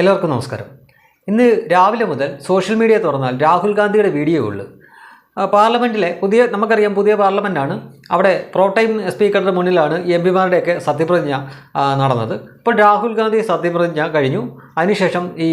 എല്ലാവർക്കും നമസ്കാരം. ഇന്ന് രാവിലെ മുതൽ സോഷ്യൽ മീഡിയ തുറന്നാൽ രാഹുൽ ഗാന്ധിയുടെ വീഡിയോ ഉള്ളു. പാർലമെന്റിലെ പുതിയ നമുക്കറിയാം പുതിയ പാർലമെന്റാണ് അവിടെ പ്രോടൈം സ്പീക്കറുടെ മുന്നിലാണ് എം പിമാരുടെയൊക്കെ സത്യപ്രതിജ്ഞ നടന്നത്. ഇപ്പോൾ രാഹുൽ ഗാന്ധി സത്യപ്രതിജ്ഞ കഴിഞ്ഞു. അതിനുശേഷം ഈ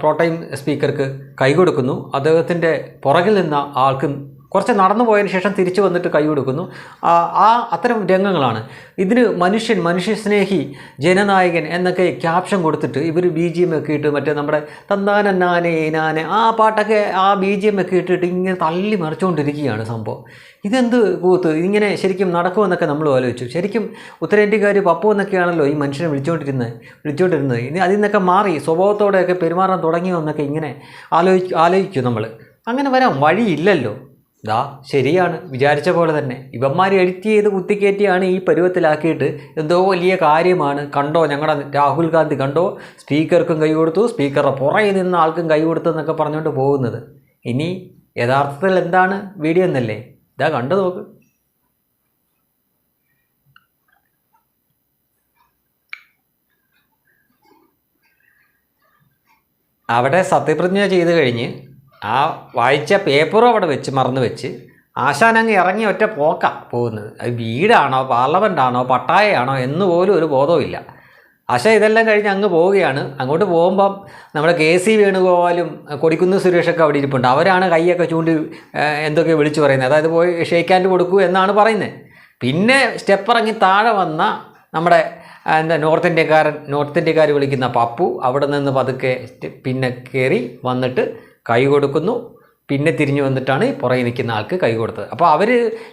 പ്രോട്ടൈം പ്രോടൈം സ്പീക്കർക്ക് കൈകൊടുക്കുന്നു. അദ്ദേഹത്തിന്റെ പുറകിൽ നിന്ന ആൾക്ക് കുറച്ച് നടന്നു പോയതിന് ശേഷം തിരിച്ചു വന്നിട്ട് കൈ കൊടുക്കുന്നു. ആ അത്തരം രംഗങ്ങളാണ്. ഇതിന് മനുഷ്യൻ മനുഷ്യസ്നേഹി ജനനായകൻ എന്നൊക്കെ ക്യാപ്ഷൻ കൊടുത്തിട്ട് ഇവർ ബി ജി എം ഒക്കെ ഇട്ട് മറ്റേ നമ്മുടെ തന്താന നാനെ നാനെ ആ പാട്ടൊക്കെ ആ ബി ജി എം ഒക്കെ ഇട്ടിട്ട് ഇങ്ങനെ തള്ളി മറിച്ചുകൊണ്ടിരിക്കുകയാണ് സംഭവം. ഇതെന്ത് കൂത്ത്? ഇങ്ങനെ ശരിക്കും നടക്കുമെന്നൊക്കെ നമ്മൾ ആലോചിച്ചു. ശരിക്കും ഉത്തരേന്ത്യക്കാർ പപ്പു എന്നൊക്കെയാണല്ലോ ഈ മനുഷ്യനെ വിളിച്ചുകൊണ്ടിരുന്നത് വിളിച്ചുകൊണ്ടിരുന്നത് ഇനി അതിൽ നിന്നൊക്കെ മാറി സ്വഭാവത്തോടെയൊക്കെ പെരുമാറാൻ തുടങ്ങിയോ എന്നൊക്കെ ഇങ്ങനെ ആലോചി ആലോചിക്കും നമ്മൾ അങ്ങനെ വരാം വഴിയില്ലല്ലോ. ദാ ശരിയാണ്. വിചാരിച്ച പോലെ തന്നെ. ഇവന്മാർ എഡിറ്റ് ചെയ്ത് കുത്തിക്കയറ്റിയാണ് ഈ പരുവത്തിലാക്കിയിട്ട്. എന്തോ വലിയ കാര്യമാണ്. കണ്ടോ? ഞങ്ങളുടെ രാഹുൽ ഗാന്ധി കണ്ടോ? സ്പീക്കർക്കും കൈ കൊടുത്തു. സ്പീക്കറുടെ പുറകെ നിന്ന ആൾക്കും കൈ കൊടുത്തു എന്നൊക്കെ പറഞ്ഞുകൊണ്ട് പോകുന്നത്. ഇനി യഥാർത്ഥത്തിൽ എന്താണ് വീഡിയോ എന്നല്ലേ? ഇതാ കണ്ടു നോക്ക്. അവിടെ സത്യപ്രതിജ്ഞ ചെയ്ത് കഴിഞ്ഞ് ആ വായിച്ച പേപ്പറും അവിടെ വെച്ച് മറന്നു വെച്ച് ആശാൻ അങ്ങ് ഇറങ്ങി ഒറ്റ പോക്ക പോകുന്നത്. അത് വീടാണോ പാർലമെന്റാണോ പട്ടായയാണോ എന്ന് പോലും ഒരു ബോധവുമില്ല ആശാ ഇതെല്ലാം കഴിഞ്ഞ് അങ്ങ് പോവുകയാണ്. അങ്ങോട്ട് പോകുമ്പം നമ്മുടെ കെ സി വേണുഗോപാലും കൊടിക്കുന്ന് സുരേഷൊക്കെ അവിടെ ഇരിപ്പുണ്ട്. അവരാണ് കൈയൊക്കെ ചൂണ്ടി എന്തൊക്കെ വിളിച്ചു പറയുന്നത്. അതായത് പോയി ഷേക്ക് ഹാൻഡ് കൊടുക്കൂ എന്നാണ് പറയുന്നത്. പിന്നെ സ്റ്റെപ്പ് ഇറങ്ങി താഴെ വന്ന നമ്മുടെ എന്താ നോർത്ത് ഇന്ത്യക്കാരൻ നോർത്ത് ഇന്ത്യക്കാർ വിളിക്കുന്ന പപ്പു അവിടെ നിന്ന് പതുക്കെ പിന്നെ കയറി വന്നിട്ട് കൈ കൊടുക്കുന്നു. പിന്നെ തിരിഞ്ഞു വന്നിട്ടാണ് പുറകെ നിൽക്കുന്ന ആൾക്ക് കൈ കൊടുത്തത്. അപ്പോൾ അവർ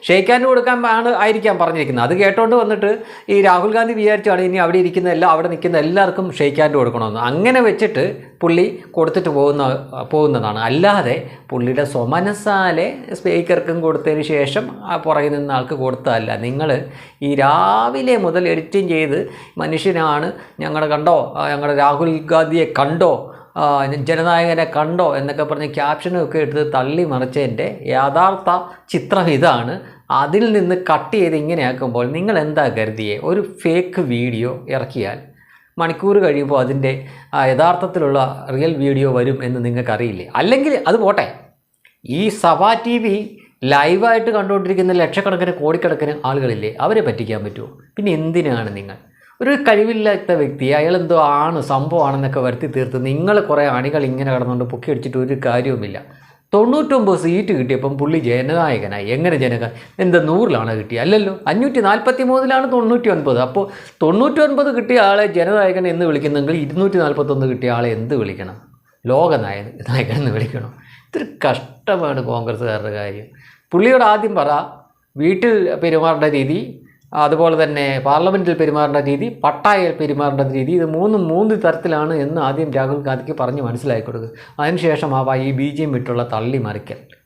ഷെയ്ക്ക് ഹാൻഡ് കൊടുക്കാൻ ആണ് ആയിരിക്കാം പറഞ്ഞിരിക്കുന്നത്. അത് കേട്ടോണ്ട് വന്നിട്ട് ഈ രാഹുൽ ഗാന്ധി വിചാരിച്ചാണ് ഇനി അവിടെ ഇരിക്കുന്ന എല്ലാ അവിടെ നിൽക്കുന്ന എല്ലാവർക്കും ഷെയ്ക്ക് ഹാൻഡ് കൊടുക്കണമെന്ന്. അങ്ങനെ വെച്ചിട്ട് പുള്ളി കൊടുത്തിട്ട് പോകുന്ന പോകുന്നതാണ്. അല്ലാതെ പുള്ളിയുടെ സ്വമനസാലെ സ്പീക്കർക്കും കൊടുത്തതിന് ശേഷം ആ പുറകിൽ നിന്ന ആൾക്ക് കൊടുത്തതല്ല. നിങ്ങൾ ഈ രാവിലെ മുതൽ എഡിറ്റിംഗ് ചെയ്ത് മനുഷ്യനാണ് ഞങ്ങളുടെ കണ്ടോ? ഞങ്ങളുടെ രാഹുൽ ഗാന്ധിയെ കണ്ടോ? ജനനായകനെ കണ്ടോ എന്നൊക്കെ പറഞ്ഞ് ക്യാപ്ഷനൊക്കെ എടുത്ത് തള്ളി മറിച്ചതിന്റെ യഥാർത്ഥ ചിത്രം ഇതാണ്. അതിൽ നിന്ന് കട്ട് ചെയ്ത് ഇങ്ങനെയാക്കുമ്പോൾ നിങ്ങൾ എന്താ കരുതിയേ? ഒരു ഫേക്ക് വീഡിയോ ഇറക്കിയാൽ മണിക്കൂർ കഴിയുമ്പോൾ അതിന്റെ യഥാർത്ഥത്തിലുള്ള റിയൽ വീഡിയോ വരും എന്ന് നിങ്ങൾക്കറിയില്ലേ? അല്ലെങ്കിൽ അത് പോട്ടെ. ഈ സഭ ടി വി ലൈവായിട്ട് കണ്ടുകൊണ്ടിരിക്കുന്ന ലക്ഷക്കണക്കിന് കോടിക്കണക്കിന് ആളുകളില്ലേ അവരെ പറ്റിക്കാൻ പറ്റുമോ? പിന്നെ എന്തിനാണ് നിങ്ങൾ? ഒരു കഴിവില്ലാത്ത വ്യക്തി അയാൾ എന്തോ ആണ് സംഭവമാണെന്നൊക്കെ വരുത്തി തീർത്ത് നിങ്ങൾ കുറേ അണികൾ ഇങ്ങനെ കിടന്നുകൊണ്ട് പൊക്കി അടിച്ചിട്ട് ഒരു കാര്യവുമില്ല. തൊണ്ണൂറ്റൊമ്പത് സീറ്റ് കിട്ടിയപ്പം പുള്ളി ജനനായകനായി. എങ്ങനെ ജനക? എന്താ നൂറിലാണ് കിട്ടിയത് അല്ലല്ലോ അഞ്ഞൂറ്റി നാൽപ്പത്തി മൂന്നിലാണ് തൊണ്ണൂറ്റി ഒൻപത് അപ്പോൾ തൊണ്ണൂറ്റി ഒൻപത് കിട്ടിയ ആളെ ജനനായകൻ എന്ന് വിളിക്കുന്നെങ്കിൽ ഇരുന്നൂറ്റി നാൽപ്പത്തൊന്ന് കിട്ടിയ ആളെ എന്ത് വിളിക്കണം? ലോകനായ നായകൻ എന്ന് വിളിക്കണം? ഇത്തിരി കഷ്ടമാണ് കോൺഗ്രസ്സുകാരുടെ കാര്യം. പുള്ളിയോട് ആദ്യം പറ വീട്ടിൽ പെരുമാറേണ്ട രീതി അതുപോലെ തന്നെ പാർലമെന്റിൽ പെരുമാറേണ്ട രീതി പട്ടായയിൽ പെരുമാറേണ്ട രീതി ഇത് മൂന്നും മൂന്ന് തരത്തിലാണ് എന്ന് ആദ്യം രാഹുൽ ഗാന്ധിക്ക് പറഞ്ഞ് മനസ്സിലാക്കി കൊടുക്കുക അതിനുശേഷം ആ ഈ ബി ജെ വിട്ടുള്ള തള്ളി മറിക്കൽ.